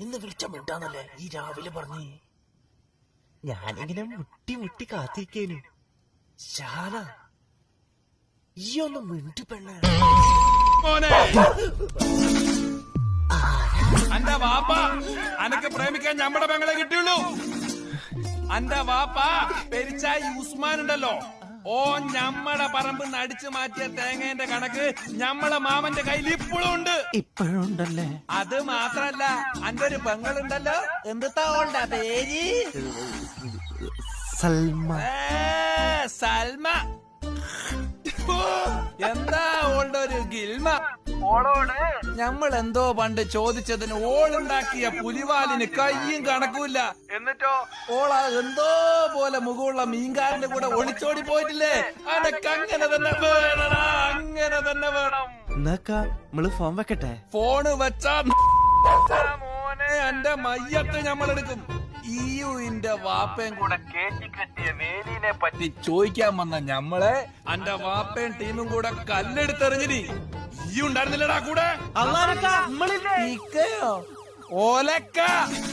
ഇന്ന് വിളിച്ച മിണ്ടാന്നല്ലേ ഈ രാവിലെ പറഞ്ഞു? ഞാനിങ്ങനെ മുട്ടി മുട്ടി കാത്തിരിക്കേനു. ശാല ഈ ഒന്ന് മിണ്ടി പെണ്ണ. മോനെ! അന്റെ വാപ്പ അനക്ക് പ്രേമിക്കാൻ ഞമ്മടെ പെങ്ങളെ കിട്ടിയുള്ളൂ. അന്റെ വാപ്പ പെരിച്ചായി ഉസ്മാൻ ഉണ്ടല്ലോ. ഓ ഞമ്മടെ പറമ്പ് നടിച്ചു മാറ്റിയ തേങ്ങേന്റെ കണക്ക് ഞമ്മളെ മാമന്റെ കയ്യിൽ ഇപ്പോഴും ഉണ്ട്. ഇപ്പോഴും ഉണ്ടല്ലേ അത് മാത്രല്ല അന്റെ ഒരു പെങ്ങളുണ്ടല്ലോ. എന്താ ഓളുടെ പേര്? സൽമ. സൽമ. എന്താ ഓൾഡ് ഒരു ഗിൽമ? ഞമ്മൾ എന്തോ പണ്ട് ചോദിച്ചതിന് ഓളുണ്ടാക്കിയ പുലിവാലിന് കയ്യും കണക്കൂല്ല എന്നിട്ടോ? ഓള എന്തോ പോലെ മുഖമുള്ള മീൻകാരന്റെ കൂടെ ഒളിച്ചോടി പോയിട്ടില്ലേ? അതൊക്കെ അങ്ങനെ തന്നെ വേണം അങ്ങനെ തന്നെ വേണം. എന്നാക്കാ നമ്മൾ ഫോൺ വെക്കട്ടെ? ഫോണ് വെച്ചാ മോനെ എന്റെ മയ്യത്ത് ഞമ്മളെടുക്കും ഈയുവിന്റെ വാപ്പയും കൂടെ കേറ്റി കെട്ടിയ വേലിനെ പറ്റി ചോദിക്കാൻ വന്ന ഞമ്മളെ അന്റെ വാപ്പയും ടീമും കൂടെ കല്ലെടുത്തെറിഞ്ഞിനി ഈ ഉണ്ടായിരുന്നില്ലടാ കൂടെ. അള്ളാരക്കാ നമ്മളില്ലേ ഓലക്ക.